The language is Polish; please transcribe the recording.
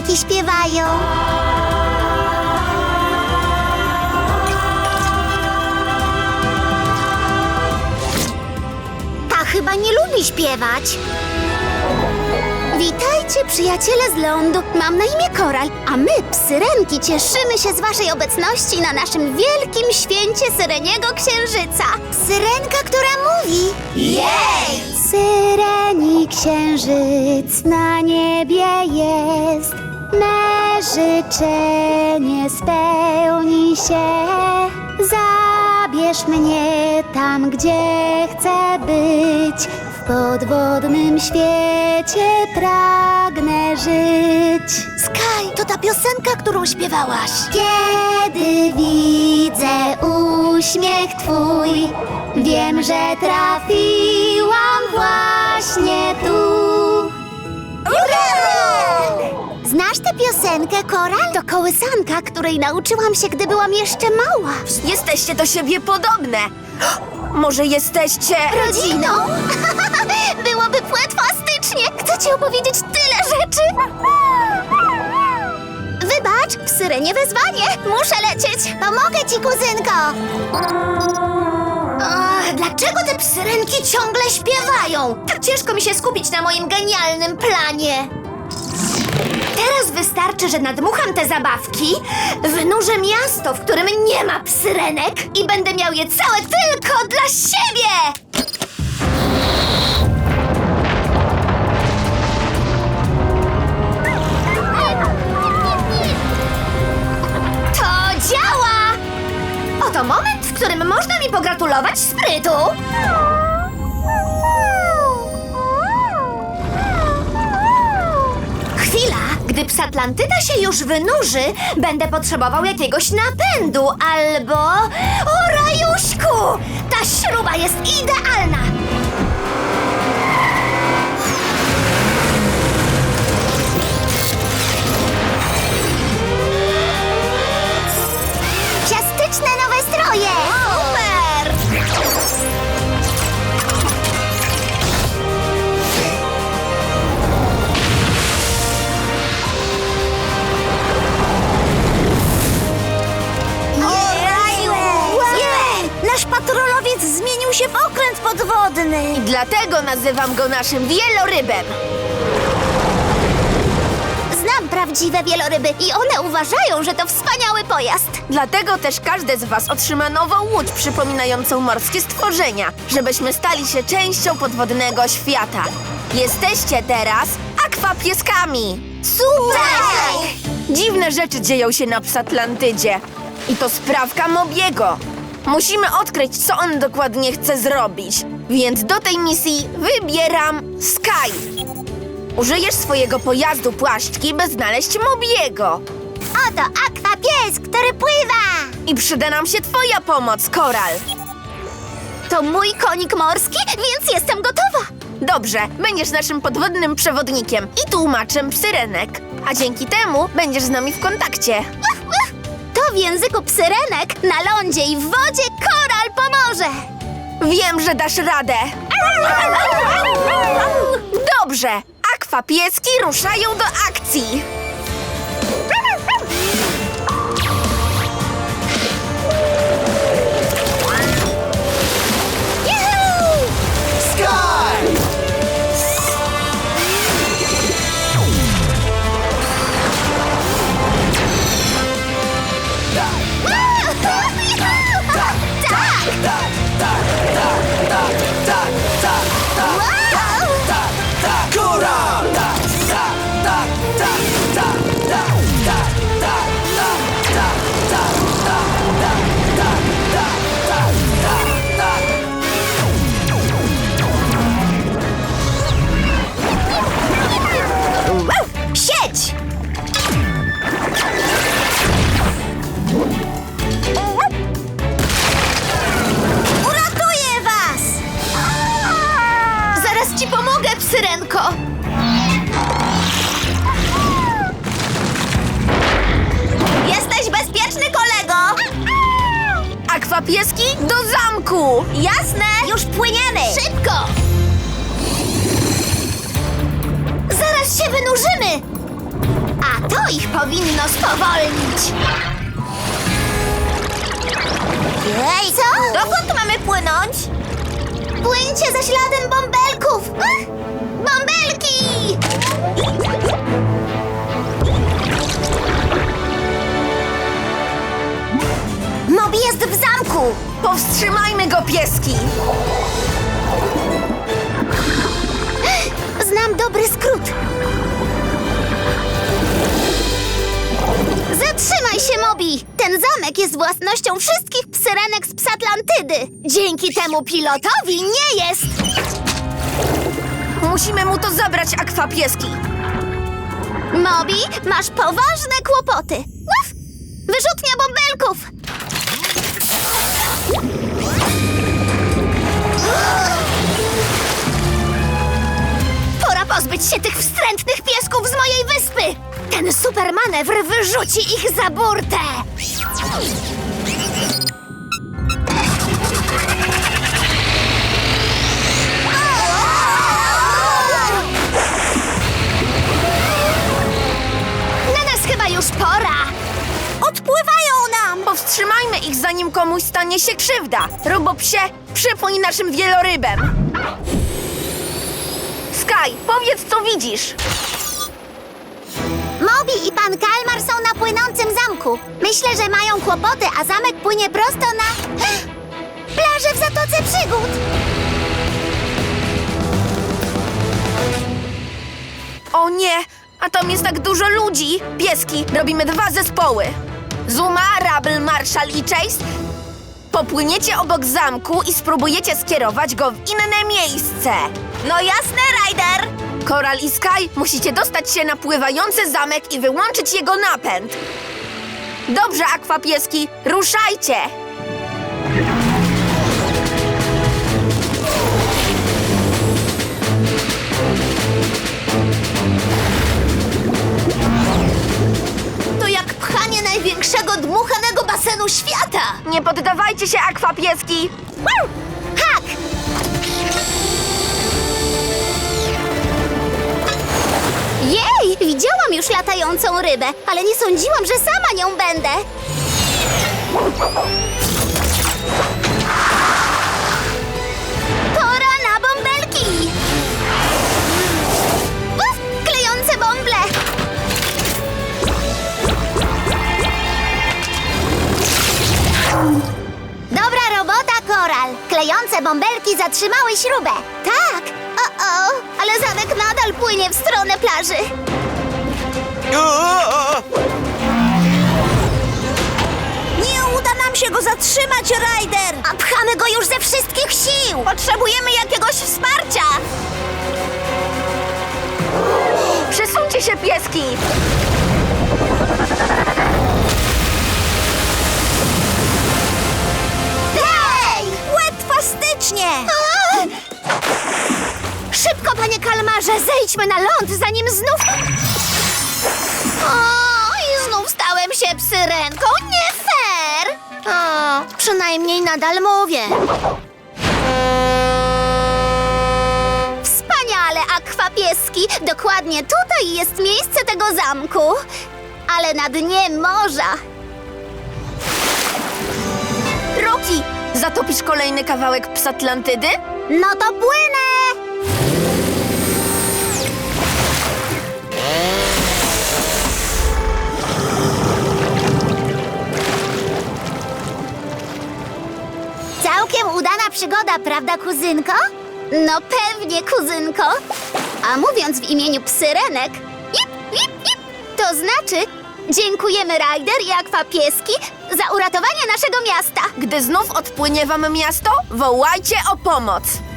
syrenki śpiewają. Ta chyba nie lubi śpiewać. Witajcie, przyjaciele z lądu. Mam na imię Koral, a my, psyrenki, cieszymy się z waszej obecności na naszym wielkim święcie Syreniego Księżyca. Syrenka, która mówi... Jej! Syreni Księżyc na niebie jest. Życzenie spełni się. Zabierz mnie tam, gdzie chcę być. W podwodnym świecie pragnę żyć. Sky, to ta piosenka, którą śpiewałaś. Kiedy widzę uśmiech twój, wiem, że trafiłam właśnie tu. Znasz tę piosenkę, Koral? To kołysanka, której nauczyłam się, gdy byłam jeszcze mała. Jesteście do siebie podobne. Może jesteście... Rodziną? Byłoby płetwastycznie! Chcę ci opowiedzieć tyle rzeczy! Wybacz, w syrenie wezwanie! Muszę lecieć! Pomogę ci, kuzynko! Ach, dlaczego te psyrenki ciągle śpiewają? Tak ciężko mi się skupić na moim genialnym planie! Teraz wystarczy, że nadmucham te zabawki, wynurzę miasto, w którym nie ma psyrenek i będę miał je całe tylko dla siebie! To działa! Oto moment, w którym można mi pogratulować sprytu. Gdy psatlantyda się już wynurzy, będę potrzebował jakiegoś napędu albo... O, Rajuśku! Ta śruba jest idealna! Podwodny. I dlatego nazywam go naszym wielorybem. Znam prawdziwe wieloryby i one uważają, że to wspaniały pojazd. Dlatego też każdy z was otrzyma nową łódź przypominającą morskie stworzenia, żebyśmy stali się częścią podwodnego świata. Jesteście teraz akwapieskami! Super! Dziwne rzeczy dzieją się na Psatlantydzie. I to sprawka Mobiego. Musimy odkryć, co on dokładnie chce zrobić. Więc do tej misji wybieram Sky. Użyjesz swojego pojazdu płaszczki, by znaleźć Mobiego. Oto akwapies, który pływa! I przyda nam się twoja pomoc, Koral. To mój konik morski, więc jestem gotowa. Dobrze, będziesz naszym podwodnym przewodnikiem i tłumaczem psyrenek. A dzięki temu będziesz z nami w kontakcie. To w języku psyrenek na lądzie i w wodzie. Wiem, że dasz radę. Dobrze, akwapieski ruszają do akcji. Akwapieski do zamku! Jasne! Już płyniemy! Szybko! Zaraz się wynurzymy! A to ich powinno spowolnić. Ej, co? Dokąd mamy płynąć? Płyńcie za śladem bąbelków! Powstrzymajmy go, pieski! Znam dobry skrót. Zatrzymaj się, Mobi! Ten zamek jest własnością wszystkich psyrenek z Psatlantydy. Dzięki temu pilotowi nie jest... Musimy mu to zabrać, akwapieski! Mobi, masz poważne kłopoty. Uf! Wyrzutnia bąbelków! Pora pozbyć się tych wstrętnych piesków z mojej wyspy! Ten supermanewr wyrzuci ich za burtę! Na nas chyba już pora! Powstrzymajmy ich, zanim komuś stanie się krzywda! Robopsie, przypłyń naszym wielorybem! Sky, powiedz, co widzisz! Mobi i pan Kalmar są na płynącym zamku. Myślę, że mają kłopoty, a zamek płynie prosto na... plażę w Zatoce Przygód! O nie, a tam jest tak dużo ludzi! Pieski, robimy dwa zespoły. Zuma, Rabel, Marshall i Chase popłyniecie obok zamku i spróbujecie skierować go w inne miejsce. No jasne, Ryder! Koral i Sky musicie dostać się na pływający zamek i wyłączyć jego napęd. Dobrze, akwapieski, ruszajcie! Basenu świata! Nie poddawajcie się, akwapieski! Hak! Jej! Widziałam już latającą rybę, ale nie sądziłam, że sama nią będę. Klejące bąbelki zatrzymały śrubę. Tak! O-o! Ale zamek nadal płynie w stronę plaży. Nie uda nam się go zatrzymać, Ryder! A pchamy go już ze wszystkich sił! Potrzebujemy jakiegoś wsparcia! Przesuńcie się, pieski! Łatwastycznie! Szybko, panie kalmarze, zejdźmy na ląd, zanim znów... O, i znów stałem się psyrenką. Nie fair! O, przynajmniej nadal mówię. Wspaniale, akwapieski. Dokładnie tutaj jest miejsce tego zamku. Ale na dnie morza. Zatopisz kolejny kawałek psatlantydy? No to płynę! Całkiem udana przygoda, prawda, kuzynko? No pewnie, kuzynko. A mówiąc w imieniu psyrenek, jip, jip, jip, to znaczy dziękujemy Ryder i Akwapieski za uratowanie naszego miasta. Gdy znów odpłynie wam miasto, wołajcie o pomoc!